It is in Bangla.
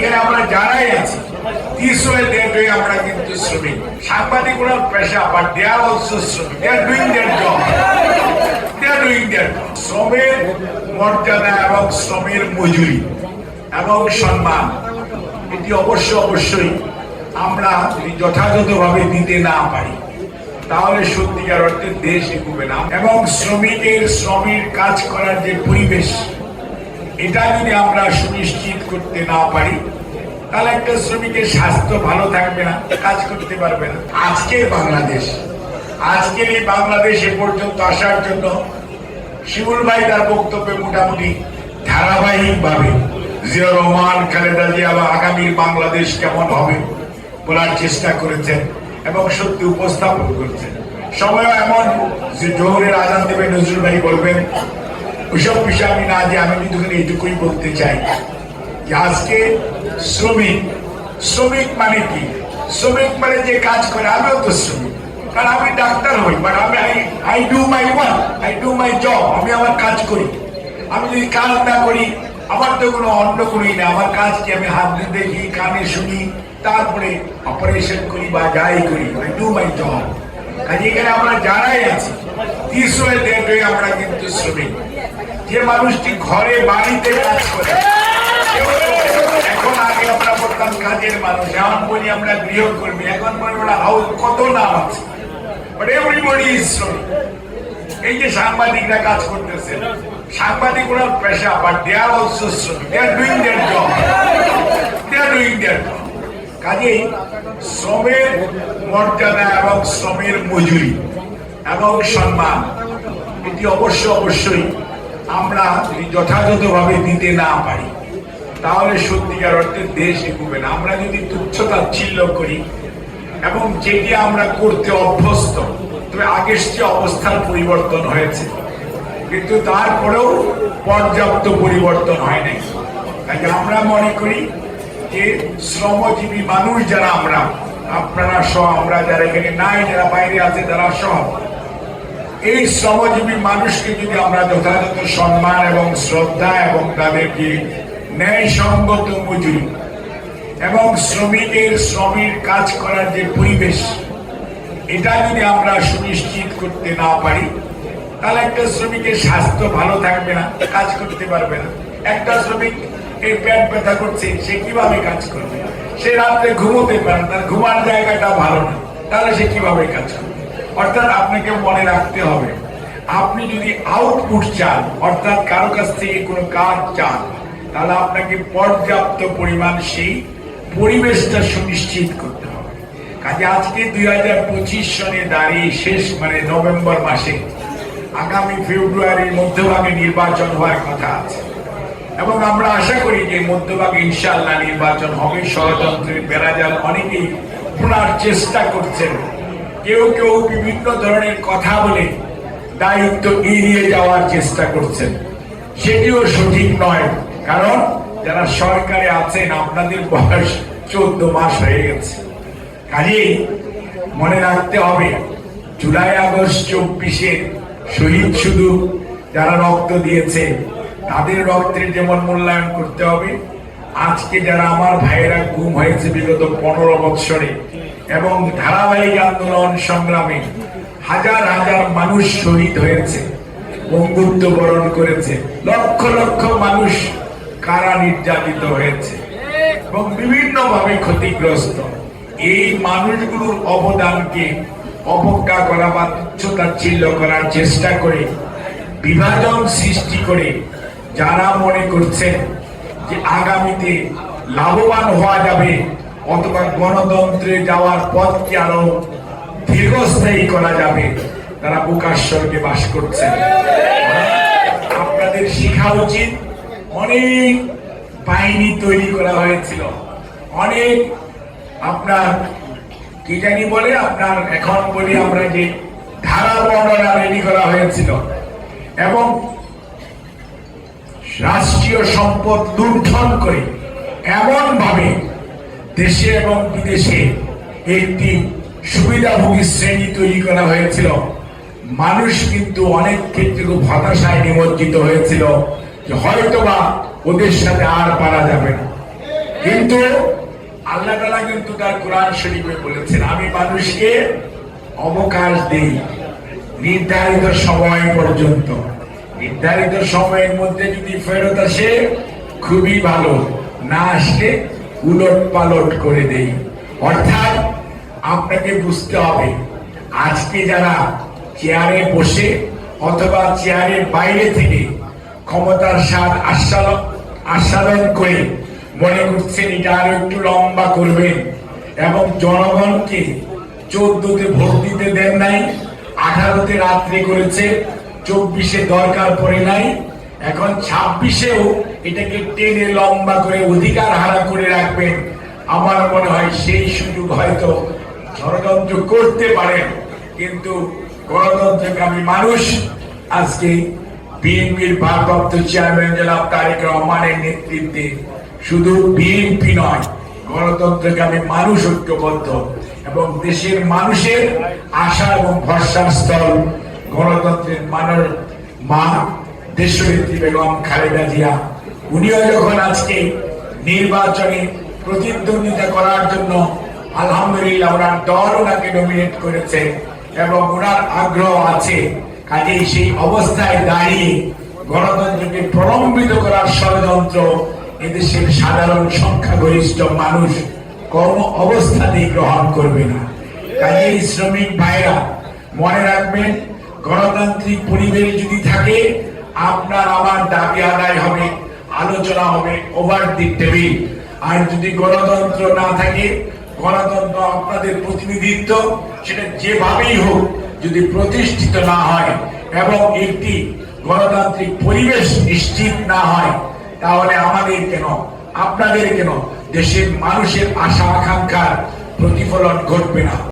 এখানে আমরা যারাই আছি doing আমরা কিন্তু শ্রমিক। সাংবাদিক পেশা শ্রমিক। ডুইং জব ডুইং শ্রমের মর্যাদা এবং শ্রমের মজুরি এবং সম্মান, এটি অবশ্য অবশ্যই আমরা যদি যথাযথভাবে দিতে না পারি, তাহলে সত্যিকার অর্থে দেশ এগোবে না। এবং শ্রমিকের শ্রমের কাজ করার যে পরিবেশ এটা যদি আমরা সুনিশ্চিত করতে না পারি, তাহলে একটা শ্রমিকের স্বাস্থ্য ভালো থাকবে না, কাজ করতে পারবে না। আজকের বাংলাদেশ, আজকের এই বাংলাদেশ পর্যন্ত আসার জন্য শিমুল ভাই তার বক্তব্যে মোটামুটি ধারাবাহিক ভাবে জিয়া রহমান, খালেদা জিয়া বা আগামীর বাংলাদেশ কেমন হবে বলার চেষ্টা করেছেন এবং সত্যি উপস্থাপন করেছেন। সময় এমন যে জোহরের আজান দেবে নজরুল ভাই বলবেন ওইসব বিষয়ে আমি না যে আমি কিন্তু খালি এটুকুই বলতে চাই যে আজকে শ্রমিক শ্রমিক মানে কি? শ্রমিক মানে যে কাজ করে, আমিও তো শ্রমিক। কারণ আমি ডাক্তার হই বাট আমি I do my work I do my job আমি আমার কাজ করি। আমি যদি কাজ না করি, আমার তো কোনো অন্য কোনোই না। আমার কাজ কি আমি হাত দিয়ে দেখি, কানে শুনি, তারপরে অপারেশন করি বা যাই করি আই ডু মাই জব কাজে এখানে আমরা যারাই আছি দেখবে আমরা কিন্তু শ্রমিক। যে মানুষটি ঘরে, বাড়িতে কাজ করে। এখন আগে আমরা বলতাম, কাজের মানুষ। বলি আমরা গৃহকর্মী। এখন কত নাম এই যে সাংবাদিকরা কাজ করতেছে পেশা দেয়ার কাজেই শ্রমের মর্যাদা এবং শ্রমের মজুরি এবং সম্মান, এটি অবশ্য অবশ্যই আমরা যদি যথাযথভাবে দিতে না পারি, তাহলে সত্যিকার অর্থে দেশ এগোবে না। আমরা যদি তুচ্ছতা ছিল্ল করি এবং যেটি আমরা করতে অভ্যস্ত, তবে আগের যে অবস্থার পরিবর্তন হয়েছে। কিন্তু তারপরেও পর্যাপ্ত পরিবর্তন হয় নাই। তাই আমরা মনে করি যে শ্রমজীবী মানুষ যারা আমরা, আপনারা সহ, আমরা যারা এখানে নাই, যারা বাইরে আছে, তারা সহ এই শ্রমজীবী মানুষকে যদি আমরা যথাযথ সম্মান এবং শ্রদ্ধা এবং তাদেরকে ন্যায়সঙ্গত মজুরি এবং শ্রমিকের শ্রমের কাজ করার যে পরিবেশ, এটা যদি আমরা সুনিশ্চিত করতে না পারি, তাহলে একটা শ্রমিকের স্বাস্থ্য ভালো থাকবে না, কাজ করতে পারবে না। একটা শ্রমিক এই পেট ব্যথা করছে, সে কীভাবে কাজ করবে? সে রাত্রে ঘুমোতে পারে তার ঘুমার জায়গাটা ভালো না, তাহলে সে কীভাবে কাজ করবে? অর্থাৎ আপনাকে মনে রাখতে হবে, আপনি যদি আউটপুট চান, অর্থাৎ কারও কাছ থেকে কোনো কাজ চান, তাহলে আপনাকে পর্যাপ্ত পরিমাণ সেই পরিবেশটা সুনিশ্চিত করতে হবে। কাজে আজকে দুই হাজার পঁচিশ সনে দাঁড়িয়ে শেষ মানে নভেম্বর মাসে আগামী ফেব্রুয়ারির মধ্যভাগে নির্বাচন হওয়ার কথা আছে। এবং আমরা আশা করি যে মধ্যভাগে ইনশাল্লাহ নির্বাচন হবে। ষড়যন্ত্রের বেড়াজাল অনেকেই পুনার চেষ্টা করছেন। কেউ কেউ বিভিন্ন ধরনের কথা বলে দায়িত্ব এড়িয়ে যাওয়ার চেষ্টা করছেন। সেটিও সঠিক নয়। কারণ যারা সরকারে আছেন, আপনাদের বয়স চোদ্দ মাস হয়ে গেছে। কাজেই মনে রাখতে হবে, জুলাই, আগস্ট চব্বিশে শহীদ শুধু যারা রক্ত দিয়েছে, তাদের রক্তের যেমন মূল্যায়ন করতে হবে। আজকে যারা আমার ভাইয়েরা গুম হয়েছে বিগত পনেরো বৎসরে এবং ধারাবাহিক আন্দোলন সংগ্রামে হাজার হাজার মানুষ শহীদ হয়েছে বন্ধুত্ব বরণ করেছে, লক্ষ লক্ষ মানুষ কারা নির্যাতিত হয়েছে এবং বিভিন্ন ভাবে ক্ষতিগ্রস্ত। এই মানুষগুলোর অবদানকে অবজ্ঞা করা বা তুচ্ছতাচ্ছিল্য করার চেষ্টা করে বিভাজন সৃষ্টি করে যারা মনে করছেন যে আগামীতে লাভবান হওয়া যাবে অথবা গণতন্ত্রে যাওয়ার পথকে আরও দীর্ঘস্থায়ী করা যাবে। তারা বুকাশ্বরকে বাস করছেন আপনাদের শেখা উচিত। অনেক বাহিনী তৈরি করা হয়েছিল। অনেক আপনার, কি জানি বলে, আপনার এখন বলি আমরা যে ধারা বর্ণনা রেডি করা হয়েছিল। এবং রাষ্ট্রীয় সম্পদ লুণ্ঠন করে এমন ভাবে দেশে এবং বিদেশে একটি সুবিধাভোগী শ্রেণি তৈরি করা হয়েছিল। মানুষ কিন্তু অনেক ক্ষেত্রে খুব হতাশায় নিমজ্জিত হয়েছিল যে হয়তোবা ওদের সাথে আর পারা যাবে না। কিন্তু আল্লাহ তালা কিন্তু তার কোরআন শরীফে বলেছেন, আমি মানুষকে অবকাশ দেই নির্ধারিত সময় পর্যন্ত। নির্ধারিত সময়ের মধ্যে যদি ফেরত আসে, খুবই ভালো। না আসলে উলট পালট করে দেই। অর্থাৎ আপনাকে বুঝতে হবে, আজকে যারা চেয়ারে বসে অথবা চেয়ারের বাইরে থেকে ক্ষমতার স্বাদ আস্বাদন আস্বাদন করে মনে করছেন এটা আরও একটু লম্বা করবেন এবং জনগণকে চোদ্দতে ভোট দিতে দেন নাই, আঠারোতে রাত্রি করেছে, চব্বিশে দরকার পড়ে নাই এখন ছাব্বিশেও এটাকে টেনে লম্বা করে অধিকার হারা করে রাখবেন। আমার মনে হয় সেই সুযোগ হয়তো ষড়যন্ত্র করতে পারেন, কিন্তু গণতন্ত্রকামী মানুষ আজকে বিএনপির ভারপ্রাপ্ত চেয়ারম্যান জনাব তারেক রহমানের নেতৃত্বে শুধু বিএনপি নয় গণতন্ত্রকামী মানুষ ঐক্যবদ্ধ এবং দেশের মানুষের আশা এবং ভরসার স্থল গণতন্ত্রের মানব মা দেশনেত্রী বেগম খালেদা জিয়া। উনিও যখন আজকে নির্বাচনে প্রতিদ্বন্দ্বিতা করার জন্য আলহামদুলিল্লাহ ওনার দল ওনাকে নমিনেট করেছে এবং ওনার আগ্রহ আছে, কাজেই সেই অবস্থায় দাঁড়িয়ে গণতন্ত্রকে প্রলম্বিত করার ষড়যন্ত্র এদেশের সাধারণ সংখ্যাগরিষ্ঠ মানুষ কর্ম অবস্থাতেই গ্রহণ করবে না। কাজেই শ্রমিক ভাইরা মনে রাখবেন, গণতান্ত্রিক পরিবেশ যদি থাকে আপনার আমার দাবি আদায় হবে, আলোচনা হবে ওভার দি টেবিল আর যদি গণতন্ত্র না থাকে, গণতন্ত্র আপনাদের প্রতিনিধিত্ব, সেটা যেভাবেই হোক, যদি প্রতিষ্ঠিত না হয় এবং একটি গণতান্ত্রিক পরিবেশ নিশ্চিত না হয়, তাহলে আমাদের কেন, আপনাদের কেন? দেশের মানুষের আশা আকাঙ্ক্ষার প্রতিফলন ঘটবে না।